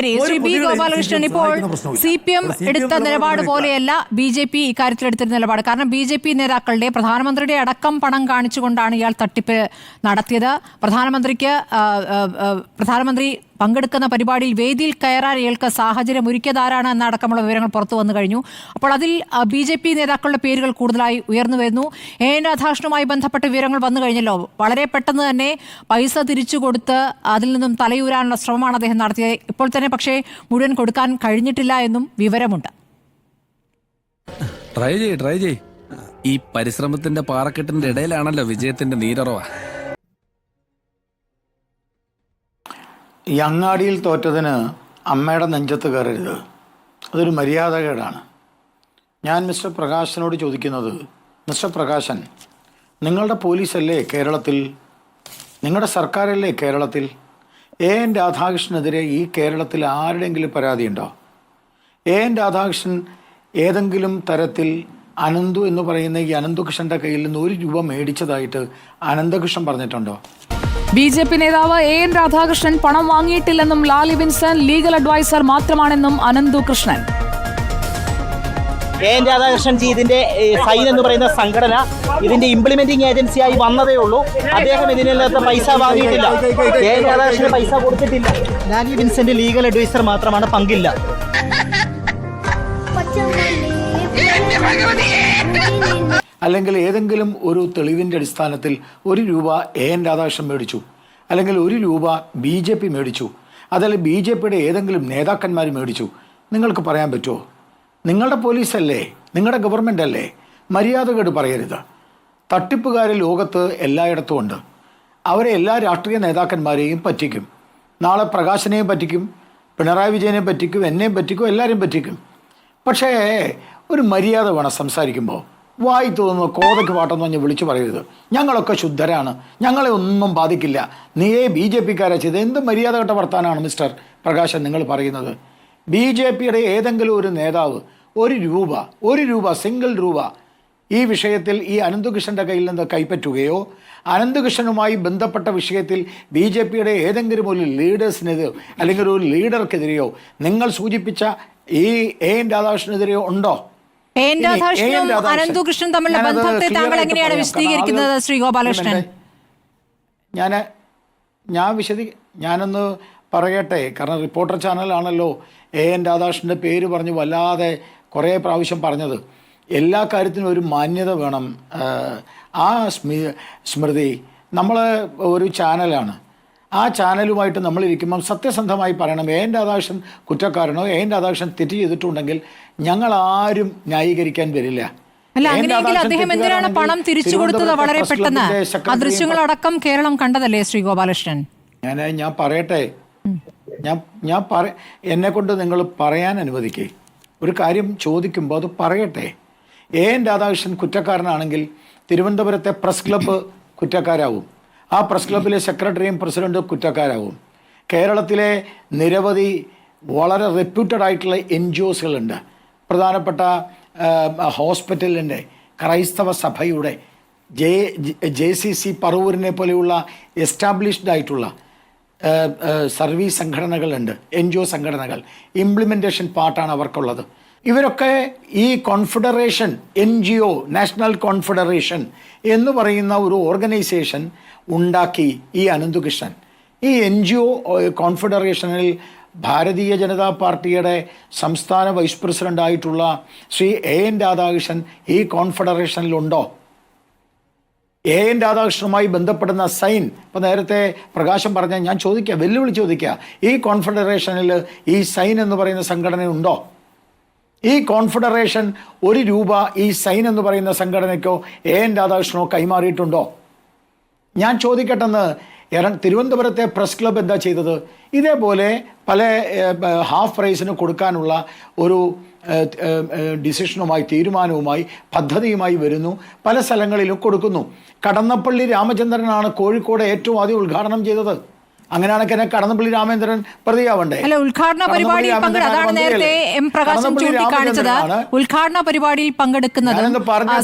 ശരി ബി ഗോപാലകൃഷ്ണൻ ഇപ്പോൾ. C P M എടുത്ത നിലപാട് പോലെയല്ല ബി ജെ പി ഇക്കാര്യത്തിൽ എടുത്തിരുന്ന നിലപാട്. കാരണം ബി ജെ പി നേതാക്കളുടെ പ്രധാനമന്ത്രിയുടെ അടക്കം പണം കാണിച്ചുകൊണ്ടാണ് ഇയാൾ തട്ടിപ്പ് നടത്തിയത്. പ്രധാനമന്ത്രിക്ക് പ്രധാനമന്ത്രി പങ്കെടുക്കുന്ന പരിപാടിയിൽ വേദിയിൽ കയറാൻ ഇയാൾക്ക് സാഹചര്യം ഒരുക്കിയതാരാണ് എന്നടക്കമുള്ള വിവരങ്ങൾ പുറത്തു വന്നു കഴിഞ്ഞു. അപ്പോൾ അതിൽ ബി ജെ പി നേതാക്കളുടെ പേരുകൾ കൂടുതലായി ഉയർന്നു വരുന്നു. എ രാധാകൃഷ്ണനുമായി ബന്ധപ്പെട്ട വിവരങ്ങൾ വന്നു കഴിഞ്ഞല്ലോ. വളരെ പെട്ടെന്ന് തന്നെ പൈസ തിരിച്ചു കൊടുത്ത് അതിൽ നിന്നും തലയൂരാനുള്ള ശ്രമമാണ് അദ്ദേഹം നടത്തിയത്. ഇപ്പോൾ തന്നെ പക്ഷേ മുഴുവൻ കൊടുക്കാൻ കഴിഞ്ഞിട്ടില്ല എന്നും വിവരമുണ്ട്. ട്രൈ ചെയ്യ് ട്രൈ ചെയ്യ്. ഈ പരിശ്രമത്തിന്റെ പാറക്കെട്ടിന്റെ ഇടയിലാണല്ലോ വിജയത്തിന്റെ നീരറവ. ഈ അങ്ങാടിയിൽ തോറ്റതിന് അമ്മയുടെ നെഞ്ചത്ത് കയറരുത്. അതൊരു മര്യാദകേടാണ്. ഞാൻ മിസ്റ്റർ പ്രകാശനോട് ചോദിക്കുന്നത് മിസ്റ്റർ പ്രകാശൻ നിങ്ങളുടെ പോലീസല്ലേ കേരളത്തിൽ? നിങ്ങളുടെ സർക്കാരല്ലേ കേരളത്തിൽ? എ എൻ രാധാകൃഷ്ണനെതിരെ ഈ കേരളത്തിൽ ആരുടെങ്കിലും പരാതിയുണ്ടോ? എ എൻ രാധാകൃഷ്ണൻ ഏതെങ്കിലും തരത്തിൽ അനന്തു എന്ന് പറയുന്ന ഈ അനന്തകൃഷ്ണന്റെ കയ്യിൽ നിന്ന് ഒരു രൂപ മേടിച്ചതായിട്ട് അനന്തകൃഷ്ണൻ പറഞ്ഞിട്ടുണ്ടോ? ബി ജെ പി നേതാവ് എ എൻ രാധാകൃഷ്ണൻ പണം വാങ്ങിയിട്ടില്ലെന്നും ലാലി വിൻസൺ ലീഗൽ അഡ്വൈസർ മാത്രമാണെന്നും അനന്തു കൃഷ്ണൻ. എ എൻ രാധാകൃഷ്ണൻ ജി ഇതിന്റെ സൈൻ എന്ന് പറയുന്ന സംഘടന ഇതിന്റെ ഇംപ്ലിമെന്റിംഗ് ഏജൻസിയായി വന്നതേ ഉള്ളൂ. അദ്ദേഹം ഇതിനകത്ത് പൈസ വാങ്ങിയിട്ടില്ല. എ എൻ രാധാകൃഷ്ണൻ പൈസ കൊടുത്തിട്ടില്ല. ലാലി വിൻസെന്റ് ലീഗൽ അഡ്വൈസർ മാത്രമാണ് പങ്കില്ല. അല്ലെങ്കിൽ ഏതെങ്കിലും ഒരു തെളിവിന്റെ അടിസ്ഥാനത്തിൽ ഒരു രൂപ എ എൻ രാധാകൃഷ്ണൻ മേടിച്ചു അല്ലെങ്കിൽ ഒരു രൂപ ബി ജെ പി മേടിച്ചു അതല്ലെങ്കിൽ ബി ജെ പിയുടെ ഏതെങ്കിലും നേതാക്കന്മാർ മേടിച്ചു. നിങ്ങൾക്ക് പറയാൻ പറ്റുമോ? നിങ്ങളുടെ പോലീസല്ലേ? നിങ്ങളുടെ ഗവൺമെന്റ് അല്ലേ? മര്യാദകേട് പറയരുത്. തട്ടിപ്പുകാർ ലോകത്ത് എല്ലായിടത്തും ഉണ്ട്. അവരെ എല്ലാ രാഷ്ട്രീയ നേതാക്കന്മാരെയും പറ്റിക്കും. നാളെ പ്രകാശനെയും പറ്റിക്കും പിണറായി വിജയനെ പറ്റിക്കും എന്നെയും പറ്റിക്കും എല്ലാവരെയും പറ്റിക്കും. പക്ഷേ ഒരു മര്യാദ വേണം സംസാരിക്കുമ്പോൾ. വായി തോന്നുന്നു കോതയ്ക്ക് പാട്ടെന്ന് പറഞ്ഞ് വിളിച്ചു പറയരുത്. ഞങ്ങളൊക്കെ ശുദ്ധരാണ്. ഞങ്ങളെ ഒന്നും ബാധിക്കില്ല. നീയേ ബി ജെ പിക്കാരെ ചെയ്ത് എന്ത് മര്യാദ കെട്ട വർത്താനാണ് മിസ്റ്റർ പ്രകാശൻ നിങ്ങൾ പറയുന്നത്? ബി ജെ പിയുടെ ഏതെങ്കിലും ഒരു നേതാവ് ഒരു രൂപ ഒരു രൂപ സിംഗിൾ രൂപ ഈ വിഷയത്തിൽ ഈ അനന്തകൃഷ്ണന്റെ കയ്യിൽ നിന്ന് കൈപ്പറ്റുകയോ അനന്തകൃഷ്ണനുമായി ബന്ധപ്പെട്ട വിഷയത്തിൽ ബി ജെ പിയുടെ ഏതെങ്കിലും ഒരു ലീഡേഴ്സിനെതിരോ അല്ലെങ്കിൽ ഒരു ലീഡർക്കെതിരെയോ നിങ്ങൾ സൂചിപ്പിച്ച ഈ എ എൻ രാധാകൃഷ്ണനെതിരെയോ ഉണ്ടോ? എ എൻ രാധാകൃഷ്ണനും രാധാകൃഷ്ണൻ, തമ്മിലുള്ള ബന്ധത്തെ താങ്കൾ എങ്ങനെയാണ് വിശദീകരിക്കുന്നത് ശ്രീ ഗോപാലകൃഷ്ണൻ? ഞാൻ ഞാൻ വിശദീ ഞാനൊന്ന് പറയട്ടെ. കാരണം റിപ്പോർട്ടർ ചാനലാണല്ലോ എ എൻ രാധാകൃഷ്ണന്റെ പേര് പറഞ്ഞ് വല്ലാതെ കുറേ പ്രാവശ്യം പറഞ്ഞത്. എല്ലാ കാര്യത്തിനും ഒരു മാന്യത വേണം. ആ, ആ സ്മി സ്മൃതി. നമ്മൾ ഒരു ചാനലാണ്. ആ ചാനലുമായിട്ട് നമ്മൾ ഇരിക്കുമ്പം സത്യസന്ധമായി പറയണം എൻ രാധാകൃഷ്ണൻ കുറ്റക്കാരനോ എൻ രാധാകൃഷ്ണൻ തെറ്റ് ചെയ്തിട്ടുണ്ടെങ്കിൽ ഞങ്ങൾ ആരും ന്യായീകരിക്കാൻ വരില്ല. അല്ല. അങ്ങനെയെങ്കിൽ അദ്ദേഹം എന്തിനാണ് പണം തിരിച്ചു കൊടുത്തത് വളരെ പെട്ടെന്ന്? ആ ദൃശ്യങ്ങളടക്കം കേരളം കണ്ടതല്ലേ ശ്രീ ഗോപാലകൃഷ്ണൻ ഞാൻ ഞാൻ പറയട്ടെ. ഞാൻ ഞാൻ പറ എന്നെ കൊണ്ട് നിങ്ങൾ പറയാൻ അനുവദിക്കേ. ഒരു കാര്യം ചോദിക്കുമ്പോൾ അത് പറയട്ടെ. എ എൻ രാധാകൃഷ്ണൻ കുറ്റക്കാരനാണെങ്കിൽ തിരുവനന്തപുരത്തെ പ്രസ് ക്ലബ്ബ് കുറ്റക്കാരാവും. ആ പ്രസ് ക്ലബ്ബിലെ സെക്രട്ടറിയും പ്രസിഡന്റും കുറ്റക്കാരാവും. കേരളത്തിലെ നിരവധി വളരെ റെപ്യൂട്ടഡ് ആയിട്ടുള്ള എൻ ജി ഒസുകളുണ്ട് പ്രധാനപ്പെട്ട ഹോസ്പിറ്റലിന്റെ ക്രൈസ്തവ സഭയുടെ ജെ ജെ സി സി പറവൂരിനെ പോലെയുള്ള എസ്റ്റാബ്ലിഷ്ഡ് ആയിട്ടുള്ള സർവീസ് സംഘടനകളുണ്ട് എൻ ജി ഒ സംഘടനകൾ ഇംപ്ലിമെന്റേഷൻ പാർട്ടാണ് അവർക്കുള്ളത്. ഇവരൊക്കെ ഈ confederation N G O national confederation എന്ന് പറയുന്ന ഒരു ഓർഗനൈസേഷൻ ഉണ്ടാക്കി ഈ അനന്തകൃഷ്ണൻ. ഈ എൻ ജി ഒ കോൺഫെഡറേഷനിൽ ഭാരതീയ ജനതാ പാർട്ടിയുടെ സംസ്ഥാന വൈസ് പ്രസിഡന്റ് ആയിട്ടുള്ള ശ്രീ എ എൻ രാധാകൃഷ്ണൻ ഈ കോൺഫെഡറേഷനിലുണ്ടോ? എ എൻ രാധാകൃഷ്ണനുമായി ബന്ധപ്പെടുന്ന സൈൻ ഇപ്പോൾ നേരത്തെ പ്രകാശം പറഞ്ഞ ഞാൻ ചോദിക്കുക വെല്ലുവിളി ചോദിക്കുക ഈ കോൺഫെഡറേഷനിൽ ഈ സൈൻ എന്ന് പറയുന്ന സംഘടന ഉണ്ടോ ഈ കോൺഫെഡറേഷൻ ഒരു രൂപ ഈ സൈൻ എന്ന് പറയുന്ന സംഘടനയ്ക്കോ എ എൻ രാധാകൃഷ്ണനോ കൈമാറിയിട്ടുണ്ടോ? ഞാൻ ചോദിക്കട്ടെന്ന് എറ തിരുവനന്തപുരത്തെ പ്രസ് ക്ലബ്ബ് എന്താ ചെയ്തത്? ഇതേപോലെ പല ഹാഫ് പ്രൈസിന് കൊടുക്കാനുള്ള ഒരു ഡിസിഷനുമായി തീരുമാനവുമായി പദ്ധതിയുമായി വരുന്നു. പല സ്ഥലങ്ങളിലും കൊടുക്കുന്നു. കടന്നപ്പള്ളി രാമചന്ദ്രനാണ് കോഴിക്കോട് ഏറ്റവും ആദ്യം ഉദ്ഘാടനം ചെയ്തത്. അങ്ങനെയാണെങ്കിൽ എന്നെ കടന്നപ്പള്ളി രാമേന്ദ്രൻ പ്രതിയാവണ്ടേ? അല്ല ഉദ്ഘാടന പരിപാടിയിൽ അതാണ് നേരത്തെ എം പ്രകാശൻ കടന്നപ്പള്ളി ചൂണ്ടിക്കാണിച്ചത്. ഉദ്ഘാടന പരിപാടിയിൽ പങ്കെടുക്കുന്നത്.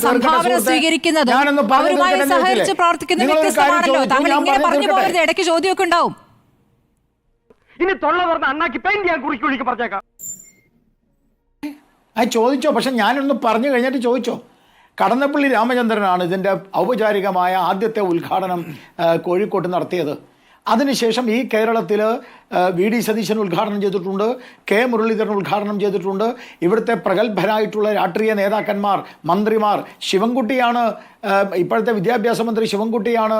സംഭാവന. സ്വീകരിക്കുന്നതും. അവരുമായി സഹകരിച്ച് ഇതിലെ. പ്രവർത്തിക്കുന്ന നിങ്ങളൊരു വ്യത്യസ്തമാണല്ലോ. താങ്കൾ ഇങ്ങനെ പറഞ്ഞു. പോകരുത്. ഇടയ്ക്ക് ചോദ്യമൊക്കെ ഉണ്ടാവും. ഇനി തൊള്ള പറഞ്ഞ അണ്ണാക്കി പെയിന്റ് ഞാൻ കുറിക്ക് കുഴിക്ക് പറഞ്ഞേക്കാം ആ ചോദിച്ചോ. പക്ഷെ ഞാനൊന്ന് പറഞ്ഞു കഴിഞ്ഞിട്ട് ചോദിച്ചോ. കടന്നപ്പള്ളി രാമചന്ദ്രനാണ് ഇതിന്റെ ഔപചാരികമായ ആദ്യത്തെ ഉദ്ഘാടനം കോഴിക്കോട്ട് നടത്തിയത്. അതിനുശേഷം ഈ കേരളത്തിൽ വി ഡി സതീശൻ ഉദ്ഘാടനം ചെയ്തിട്ടുണ്ട് കെ മുരളീധരൻ ഉദ്ഘാടനം ചെയ്തിട്ടുണ്ട്. ഇവിടുത്തെ പ്രഗത്ഭരായിട്ടുള്ള രാഷ്ട്രീയ നേതാക്കന്മാർ മന്ത്രിമാർ ശിവൻകുട്ടിയാണ് ഇപ്പോഴത്തെ വിദ്യാഭ്യാസ മന്ത്രി ശിവൻകുട്ടിയാണ്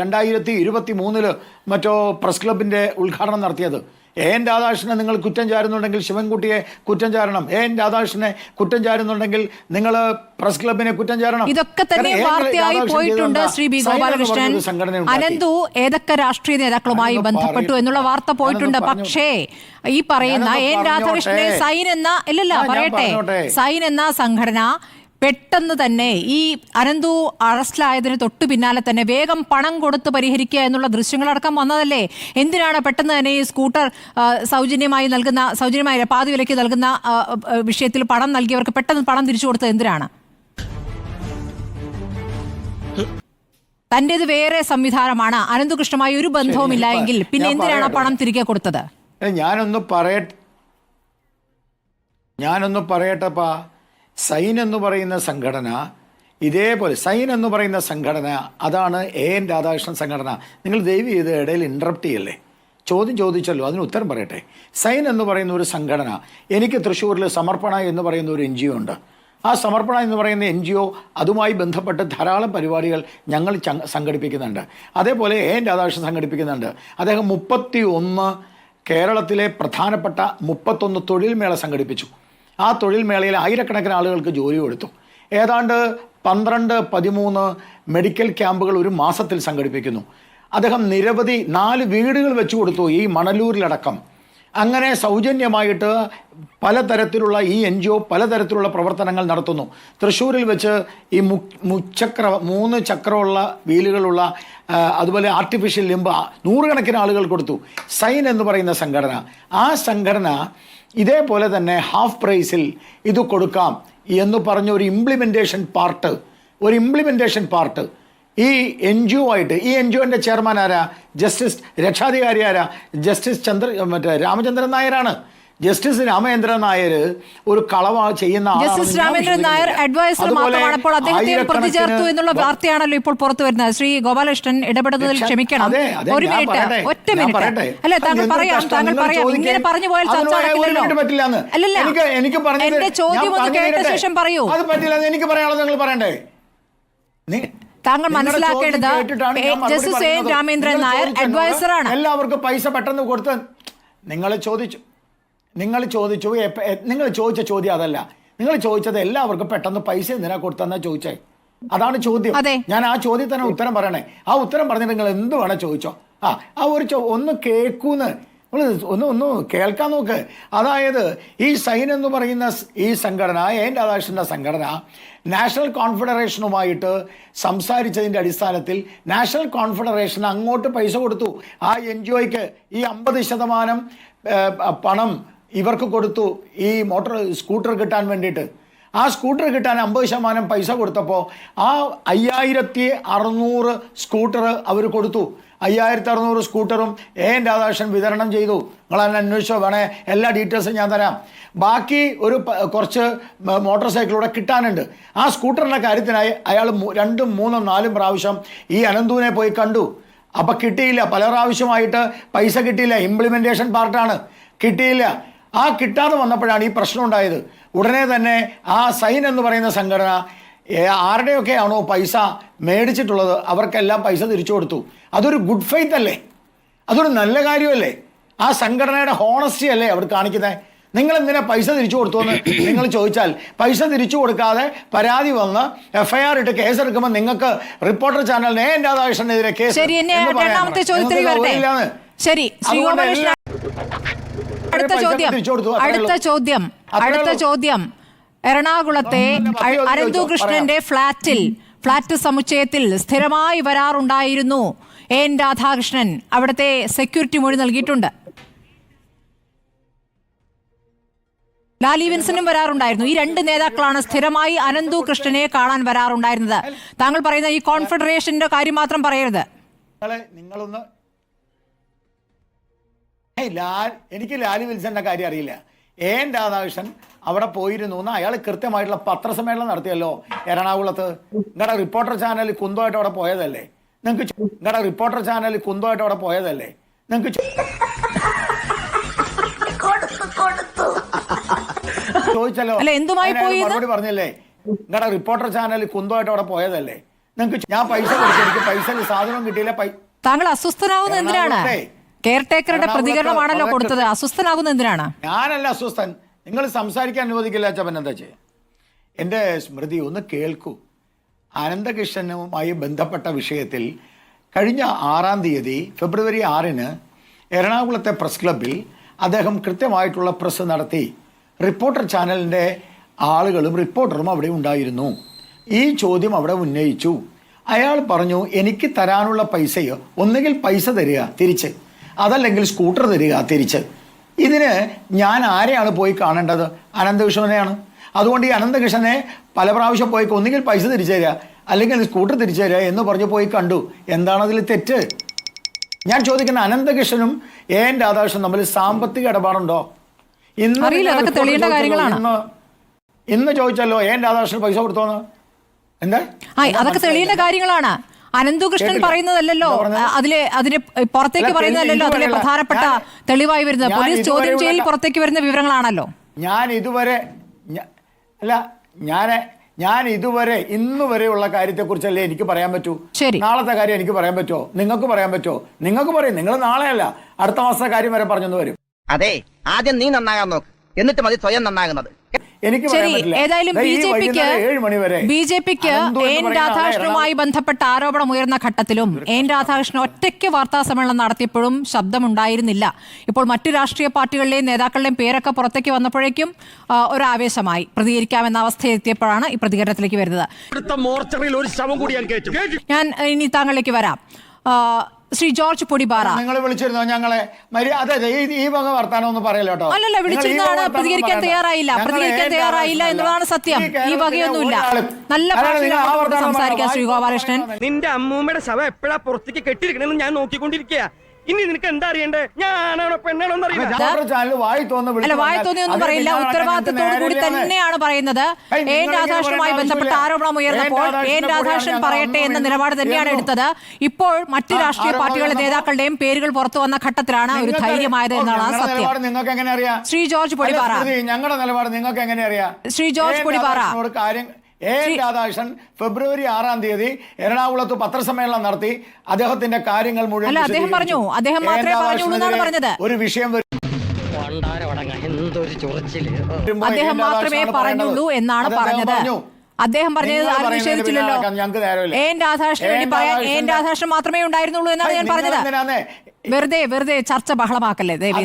രണ്ടായിരത്തി ഇരുപത്തി മൂന്നിൽ മറ്റോ പ്രസ് ക്ലബിന്റെ ഉദ്ഘാടനം നടത്തിയത്. എ എൻ രാധാകൃഷ്ണനെ നിങ്ങൾ കുറ്റം ചാരുന്നുണ്ടെങ്കിൽ ശിവൻകുട്ടിയെ കുറ്റം ചാരണം. എ എൻ രാധാകൃഷ്ണനെ കുറ്റം ചാരുന്നുണ്ടെങ്കിൽ നിങ്ങൾ പ്രസ് ക്ലബിനെ കുറ്റം ചാരണം. ഇതൊക്കെ തന്നെ. വാർത്തയായി പോയിട്ടുണ്ട് ശ്രീ ബി ഗോപാലകൃഷ്ണൻ. അനന്തു ഏതൊക്കെ രാഷ്ട്രീയ നേതാക്കളുമായി ബന്ധപ്പെട്ടു എന്നുള്ള വാർത്ത പോയിട്ടുണ്ട്. പക്ഷേ ഈ പറയുന്ന എൻ രാധാകൃഷ്ണനെ സൈൻ എന്ന ഇല്ലല്ല പറയട്ടെ. സൈൻ എന്ന സംഘടന പെട്ടെന്ന് തന്നെ ഈ അനന്തു അറസ്റ്റിലായതിന് തൊട്ടു പിന്നാലെ തന്നെ വേഗം പണം കൊടുത്ത് പരിഹരിക്കുക എന്നുള്ള ദൃശ്യങ്ങളടക്കം വന്നതല്ലേ? എന്തിനാണ് പെട്ടെന്ന് തന്നെ ഈ സ്കൂട്ടർ സൗജന്യമായി നൽകുന്ന സൗജന്യമായ പാതി വിലയ്ക്ക് നൽകുന്ന വിഷയത്തിൽ പണം നൽകിയവർക്ക് പെട്ടെന്ന് പണം തിരിച്ചു കൊടുത്തത് എന്തിനാണ്? തന്റേത് വേറെ സംവിധാനമാണ്. അനന്തു കൃഷ്ണമായി ഒരു ബന്ധവുമില്ല ഇല്ലായെങ്കിൽ എങ്കിൽ പിന്നെ എന്തിനാണ് പണം തിരികെ കൊടുത്തത്? ഞാനൊന്ന് പറയട്ടെ. ഞാനൊന്ന് പറയട്ടപ്പാ സൈൻ എന്ന് പറയുന്ന സംഘടന ഇതേപോലെ സൈൻ എന്ന് പറയുന്ന സംഘടന അതാണ് എ എൻ രാധാകൃഷ്ണൻ സംഘടന. നിങ്ങൾ ദയവ് ചെയ്ത് ഇടയിൽ ഇൻട്രപ്റ്റ് ചെയ്യല്ലേ? ചോദ്യം ചോദിച്ചല്ലോ അതിന് ഉത്തരം പറയട്ടെ. സൈൻ എന്ന് പറയുന്ന ഒരു സംഘടന എനിക്ക് തൃശ്ശൂരിൽ സമർപ്പണ എന്ന് പറയുന്ന ഒരു എൻ ജി ഒ ഉണ്ട്. ആ സമർപ്പണ എന്ന് പറയുന്ന എൻ ജി ഒ അതുമായി ബന്ധപ്പെട്ട് ധാരാളം പരിപാടികൾ ഞങ്ങൾ സംഘടിപ്പിക്കുന്നുണ്ട്. അതേപോലെ എ എൻ രാധാകൃഷ്ണൻ സംഘടിപ്പിക്കുന്നുണ്ട്. അദ്ദേഹം മുപ്പത്തി ഒന്ന് കേരളത്തിലെ പ്രധാനപ്പെട്ട മുപ്പത്തൊന്ന് തൊഴിൽ മേള സംഘടിപ്പിച്ചു. ആ തൊഴിൽ മേളയിൽ ആയിരക്കണക്കിന് ആളുകൾക്ക് ജോലി കൊടുത്തു. ഏതാണ്ട് പന്ത്രണ്ട് പതിമൂന്ന് മെഡിക്കൽ ക്യാമ്പുകൾ ഒരു മാസത്തിൽ സംഘടിപ്പിക്കുന്നു. അദ്ദേഹം നിരവധി നാല് വീടുകൾ വെച്ചു കൊടുത്തു ഈ മണലൂരിലടക്കം. അങ്ങനെ സൗജന്യമായിട്ട് പലതരത്തിലുള്ള ഈ എൻ ജി ഒ പലതരത്തിലുള്ള പ്രവർത്തനങ്ങൾ നടത്തുന്നു. തൃശ്ശൂരിൽ വെച്ച് ഈ മു മുച്ചക്ര മൂന്ന് ചക്രമുള്ള വീലുകളുള്ള അതുപോലെ ആർട്ടിഫിഷ്യൽ ലിംബ് നൂറുകണക്കിന് ആളുകൾ കൊടുത്തു. സൈൻ എന്ന് പറയുന്ന സംഘടന. ആ സംഘടന ഇതേപോലെ തന്നെ ഹാഫ് പ്രൈസിൽ ഇത് കൊടുക്കാം എന്ന് പറഞ്ഞ ഒരു ഇംപ്ലിമെന്റേഷൻ പാർട്ട് ഒരു ഇംപ്ലിമെന്റേഷൻ പാർട്ട് ഈ എൻ ജി ഒ ആയിട്ട് ഈ എൻ ജി ഒന്റെ ചെയർമാൻ ആരാ? ജസ്റ്റിസ് രക്ഷാധികാരി ആരാ? ജസ്റ്റിസ് ചന്ദ്ര മറ്റേ രാമചന്ദ്രൻ നായരാണ്. ജസ്റ്റിസ് രാമചന്ദ്രൻ നായർ ഒരു കളവ ചെയ്യുന്ന ജസ്റ്റിസ് രാമേന്ദ്രൻ നായർ. അഡ്വൈസർ മാത്രമാണ്. അപ്പോൾ അദ്ദേഹത്തെ പ്രതിചേർത്തു എന്നുള്ള വാർത്തയാണല്ലോ ഇപ്പോൾ പുറത്തു വരുന്നത്. ശ്രീ ഗോപാലകൃഷ്ണൻ ഇടപെടുന്നതിൽ ക്ഷമിക്കണം. ഒരു മിനിറ്റ് ഒറ്റ മിനിറ്റ്. അല്ലെ താങ്കൾ പറയാം താങ്കൾ പറയാം ഇങ്ങനെ പറഞ്ഞു പോയാൽ ചർച്ച നടക്കില്ലല്ലോ. അല്ലല്ല എന്റെ ചോദ്യം ഒന്ന് കേട്ട ശേഷം പറയൂ. അത് പറ്റില്ല എനിക്ക് പറയാനുള്ളത് നിങ്ങൾ പറയണ്ടേ? താങ്കൾ മനസ്സിലാക്കേണ്ടത് justice A. Ramendran Nair adviser അഡ്വൈസറാണ്. എല്ലാവർക്കും പൈസ പെട്ടെന്ന് കൊടുത്ത് നിങ്ങൾ ചോദിച്ചു. നിങ്ങൾ ചോദിച്ചു നിങ്ങൾ ചോദിച്ച ചോദ്യം അതല്ല. നിങ്ങൾ ചോദിച്ചത് എല്ലാവർക്കും പെട്ടെന്ന് പൈസ എന്തിനാ കൊടുത്തെന്നാ ചോദിച്ചേ. അതാണ് ചോദ്യം. ഞാൻ ആ ചോദ്യത്തിന് ഉത്തരം പറയണേ. ആ ഉത്തരം പറഞ്ഞിട്ട് നിങ്ങൾ എന്ത് വേണേ ചോദിച്ചോ. ആ ആ ഒരു ചോ- ഒന്ന് കേൾക്കൂന്ന്. ഒന്ന് ഒന്ന് കേൾക്കാൻ നോക്ക്. അതായത് ഈ സൈൻ എന്ന് പറയുന്ന ഈ സംഘടന എൻ രാധാകൃഷ്ണന്റെ സംഘടന നാഷണൽ കോൺഫെഡറേഷനുമായിട്ട് സംസാരിച്ചതിന്റെ അടിസ്ഥാനത്തിൽ നാഷണൽ കോൺഫെഡറേഷൻ അങ്ങോട്ട് പൈസ കൊടുത്തു. ആ എൻ ജി ഒയ്ക്ക് ഈ അമ്പത് ശതമാനം പണം ഇവർക്ക് കൊടുത്തു ഈ മോട്ടോർ സ്കൂട്ടർ കിട്ടാൻ വേണ്ടിയിട്ട്. ആ സ്കൂട്ടർ കിട്ടാൻ അമ്പത് ശതമാനം പൈസ കൊടുത്തപ്പോൾ ആ അയ്യായിരത്തി അറുന്നൂറ് സ്കൂട്ടർ അവർ കൊടുത്തു. അയ്യായിരത്തി അറുന്നൂറ് സ്കൂട്ടറും എ എൻ രാധാകൃഷ്ണൻ വിതരണം ചെയ്തു. നിങ്ങൾ അന്വേഷിച്ചോ വേണേ എല്ലാ ഡീറ്റെയിൽസും ഞാൻ തരാം. ബാക്കി ഒരു കുറച്ച് മോട്ടോർ സൈക്കിളൂടെ കിട്ടാനുണ്ട്. ആ സ്കൂട്ടറിന്റെ കാര്യത്തിനായി അയാൾ രണ്ടും മൂന്നും നാലും പ്രാവശ്യം ഈ അനന്തുവിനെ പോയി കണ്ടു. അപ്പം കിട്ടിയില്ല. പല പ്രാവശ്യമായിട്ട് പൈസ കിട്ടിയില്ല. ഇംപ്ലിമെന്റേഷൻ പാർട്ടാണ് കിട്ടിയില്ല. ആ കിട്ടാതെ വന്നപ്പോഴാണ് ഈ പ്രശ്നം ഉണ്ടായത്. ഉടനെ തന്നെ ആ സൈൻ എന്ന് പറയുന്ന സംഘടന ആരുടെയൊക്കെ ആണോ പൈസ മേടിച്ചിട്ടുള്ളത് അവർക്കെല്ലാം പൈസ തിരിച്ചു കൊടുത്തു. അതൊരു ഗുഡ് ഫെയ്ത്ത് അല്ലേ? അതൊരു നല്ല കാര്യമല്ലേ? ആ സംഘടനയുടെ ഹോണസ്റ്റി അല്ലേ അവർ കാണിക്കുന്നത് നിങ്ങൾ എന്തിനാ പൈസ തിരിച്ചു കൊടുത്തു എന്ന് നിങ്ങൾ ചോദിച്ചാൽ പൈസ തിരിച്ചു കൊടുക്കാതെ പരാതി വന്ന് എഫ്ഐആർ ഇട്ട് കേസ് എടുക്കുമ്പോൾ നിങ്ങൾക്ക് റിപ്പോർട്ടർ ചാനലിന് എൻ രാധാകൃഷ്ണനെതിരെ കേസ് ശരി അടുത്ത ചോദ്യം. അടുത്ത ചോദ്യം. അടുത്ത ചോദ്യം. എറണാകുളത്തെ ചോദിച്ചോ, കൃഷ്ണന്റെ ഫ്ളാറ്റിൽ ഫ്ളാറ്റ് സമുച്ചയത്തിൽ സ്ഥിരമായി വരാറുണ്ടായിരുന്നു എൻ രാധാകൃഷ്ണൻ. അവിടുത്തെ സെക്യൂരിറ്റി മൊഴി നൽകിയിട്ടുണ്ട്. ലാലി വിൻസനും വരാറുണ്ടായിരുന്നു. ഈ രണ്ട് നേതാക്കളാണ് സ്ഥിരമായി അനന്തു കൃഷ്ണനെ കാണാൻ വരാറുണ്ടായിരുന്നത്. താങ്കൾ പറയുന്ന ഈ കോൺഫെഡറേഷന്റെ കാര്യം മാത്രം പറയരുത്. നിങ്ങളെ നിങ്ങളൊന്ന് ലാൽ എനിക്ക് ലാലി വിൽസന്റെ കാര്യം അറിയില്ല. എ എൻ രാധാകൃഷ്ണൻ അവിടെ പോയിരുന്നു എന്ന് അയാൾ കൃത്യമായിട്ടുള്ള പത്രസമ്മേളനം നടത്തിയല്ലോ. എറണാകുളത്ത്. നിങ്ങളുടെ റിപ്പോർട്ടർ ചാനൽ കുന്തമായിട്ട് അവിടെ പോയതല്ലേ? നിങ്ങൾക്ക് നിങ്ങളുടെ റിപ്പോർട്ടർ ചാനൽ കുന്തമായിട്ട് അവിടെ പോയതല്ലേ? നിങ്ങൾക്ക് ചോദിച്ചല്ലോ? മറുപടി പറഞ്ഞില്ലേ? നിങ്ങളുടെ റിപ്പോർട്ടർ ചാനൽ കുന്തമായിട്ട് അവിടെ പോയതല്ലേ? നിങ്ങൾക്ക് ഞാൻ പൈസ കൊടുത്തു. എനിക്ക് പൈസ സാധനം കിട്ടിയില്ല. താങ്കൾ അസ്വസ്ഥനാവുന്ന എന്തിനാണ്? എറണാകുളത്തെ- കെയർ ടേക്കറുടെ പ്രതികരണമാണല്ലോ കൊടുത്തത്. അസ്വസ്ഥനാകുന്ന എന്തിനാണ്? ഞാനല്ല അസ്വസ്ഥൻ. നിങ്ങൾ സംസാരിക്കാൻ അനുവദിക്കില്ല അച്ഛൻ എന്താ ചെയ്യ? എന്റെ സ്മൃതി ഒന്ന് കേൾക്കൂ. അനന്തകൃഷ്ണനുമായി ബന്ധപ്പെട്ട വിഷയത്തിൽ കഴിഞ്ഞ ആറാം തീയതി ഫെബ്രുവരി ആറിന് എറണാകുളത്തെ പ്രസ് ക്ലബിൽ അദ്ദേഹം കൃത്യമായിട്ടുള്ള പ്രസ് നടത്തി. റിപ്പോർട്ടർ ചാനലിന്റെ ആളുകളും റിപ്പോർട്ടറും അവിടെ ഉണ്ടായിരുന്നു. ഈ ചോദ്യം അവിടെ ഉന്നയിച്ചു. അയാൾ പറഞ്ഞു എനിക്ക് തരാനുള്ള പൈസയോ? ഒന്നുകിൽ പൈസ തരിക തിരിച്ച്. അതല്ലെങ്കിൽ സ്കൂട്ടർ തരിക തിരിച്ച്. ഇതിന് ഞാൻ ആരെയാണ് പോയി കാണേണ്ടത്? അനന്തകൃഷ്ണനെയാണ്. അതുകൊണ്ട് ഈ അനന്തകൃഷ്ണനെ പല പ്രാവശ്യം പോയി ഒന്നുകിൽ പൈസ തിരിച്ചു തരിക അല്ലെങ്കിൽ സ്കൂട്ടർ തിരിച്ചു തരിക എന്ന് പറഞ്ഞ് പോയി കണ്ടു. എന്താണ് അതിൽ തെറ്റ്? ഞാൻ ചോദിക്കുന്ന അനന്തകൃഷ്ണനും എ എൻ രാധാകൃഷ്ണൻ തമ്മിൽ സാമ്പത്തിക ഇടപാടുണ്ടോ? ഇന്ന്. ഇന്ന് ഇന്ന് ചോദിച്ചല്ലോ എ എൻ രാധാകൃഷ്ണൻ പൈസ കൊടുത്തോന്ന്? എന്താ? അതൊക്കെ തെളിയേണ്ട കാര്യങ്ങളാണ്. അനന്തുകൃഷ്ണൻ പറയുന്നതല്ലോ പറയുന്നതല്ലല്ലോ. അതിലെ അതിന് പുറത്തേക്ക് പറയുന്നതല്ലോ അതിലെ പ്രധാനപ്പെട്ട തെളിവായി വരുന്നത്. പോലീസ് ചോദ്യം ചെയ്യലിൽ ചെയ്യൽ പുറത്തേക്ക് വരുന്ന വിവരങ്ങളാണല്ലോ. ഞാൻ ഇതുവരെ അല്ല ഞാൻ ഞാൻ ഇതുവരെ ഇന്ന് വരെയുള്ള കാര്യത്തെക്കുറിച്ചല്ലേ എനിക്ക് പറയാൻ പറ്റൂ? ശരി. നാളത്തെ കാര്യം എനിക്ക് പറയാൻ പറ്റുമോ? നിങ്ങൾക്ക് പറയാൻ പറ്റുമോ? നിങ്ങൾക്ക് പറയും. നിങ്ങൾ നാളെയല്ല. അടുത്ത മാസത്തെ കാര്യം വരെ പറഞ്ഞു വരും. അതെ ആദ്യം നീ നന്നാകാൻ നോക്ക്. എന്നിട്ട് മതി സ്വയം നന്നാകുന്നത്. എനിക്ക് ശരി. ഏതായാലും ബി ജെ പിക്ക് മണി വരെ ബി ജെ പിക്ക് എൻ രാധാകൃഷ്ണനുമായി ബന്ധപ്പെട്ട ആരോപണം ഉയർന്ന ഘട്ടത്തിലും എൻ രാധാകൃഷ്ണൻ ഒറ്റയ്ക്ക് വാർത്താ സമ്മേളനം നടത്തിയപ്പോഴും ശബ്ദമുണ്ടായിരുന്നില്ല. ഇപ്പോൾ മറ്റു രാഷ്ട്രീയ പാർട്ടികളിലെയും നേതാക്കളുടെയും പേരൊക്കെ പുറത്തേക്ക് വന്നപ്പോഴേക്കും ഒരു ആവേശമായി പ്രതികരിക്കാമെന്ന അവസ്ഥയെത്തിയപ്പോഴാണ് ഈ പ്രതികരണത്തിലേക്ക് വരുന്നത്. അടുത്ത മോർച്ചറിയിൽ ഒരു ശവം കൂടി ഞാൻ ഞാൻ ഇനി താങ്കളിലേക്ക് വരാം. ശ്രീ ജോർജ് പൊടിപാറ നിങ്ങൾ വിളിച്ചിരുന്നോ? ഞങ്ങളെ മര്യ അതെ ഈ വക വർത്താനം ഒന്നും പറയല്ലോ കേട്ടോ. അല്ലല്ല വിളിച്ചിരുന്നാണ് പ്രതികരിക്കാൻ തയ്യാറായില്ല. പ്രതികരിക്കാൻ തയ്യാറായില്ല എന്നുള്ളതാണ് സത്യം. ഈ വകയൊന്നുമില്ല. നല്ല ഭാഷയിൽ സംസാരിക്കാൻ ശ്രീ ഗോപാലകൃഷ്ണൻ. നിന്റെ അമ്മൂമ്മയുടെ ശവം എപ്പോഴാ പുറത്തേക്ക് കെട്ടിയിരിക്കണെന്ന് ഞാൻ നോക്കിക്കൊണ്ടിരിക്കുക ഇനി നിനക്ക് എന്താ അറിയണ്ടേ? ഞാനാണോ പെണ്ണാണോ വായി തോന്നിയൊന്നും പറയില്ല. ഉത്തരവാദിത്തത്തോടു കൂടി തന്നെയാണ് പറയുന്നത്. എൻ രാധാകൃഷ്ണനുമായി ബന്ധപ്പെട്ട ആരോപണം ഉയർന്നപ്പോൾ. എൻ രാധാകൃഷ്ണൻ പറയട്ടെ എന്ന നിലപാട് തന്നെയാണ് എടുത്തത്. ഇപ്പോൾ മറ്റ് രാഷ്ട്രീയ പാർട്ടികളുടെ നേതാക്കളുടെയും പേരുകൾ പുറത്തു വന്ന ഘട്ടത്തിലാണ് ഒരു ധൈര്യമായത് എന്നാണ് സത്യം. നിങ്ങൾക്ക് എങ്ങനെ അറിയാം? ശ്രീ ജോർജ് പൊടിപാറ. ഞങ്ങളുടെ നിലപാട് നിങ്ങൾക്ക് എങ്ങനെ അറിയാം? Shri George. Podipara. A N Radhakrishnan ഫെബ്രുവരി ആറാം തീയതി എറണാകുളത്ത് പത്രസമ്മേളനം നടത്തി അദ്ദേഹത്തിന്റെ കാര്യങ്ങൾ മുഴുവൻ അല്ല, അദ്ദേഹം പറഞ്ഞു. അദ്ദേഹം. ഒരു വിഷയം അദ്ദേഹം മാത്രമേ പറഞ്ഞുള്ളൂ എന്നാണ് പറഞ്ഞത് പറഞ്ഞു. അദ്ദേഹം പറഞ്ഞത് ആരും നിഷേധിച്ചില്ലല്ലോ. എ എൻ രാധാകൃഷ്ണന് വേണ്ടി പറയാൻ എ എൻ രാധാകൃഷ്ണൻ മാത്രമേ ഉണ്ടായിരുന്നുള്ളൂ എന്നാണ് ഞാൻ പറഞ്ഞത്? വെറുതെ വെറുതെ ചർച്ച ബഹളമാക്കല്ലേ ദേവി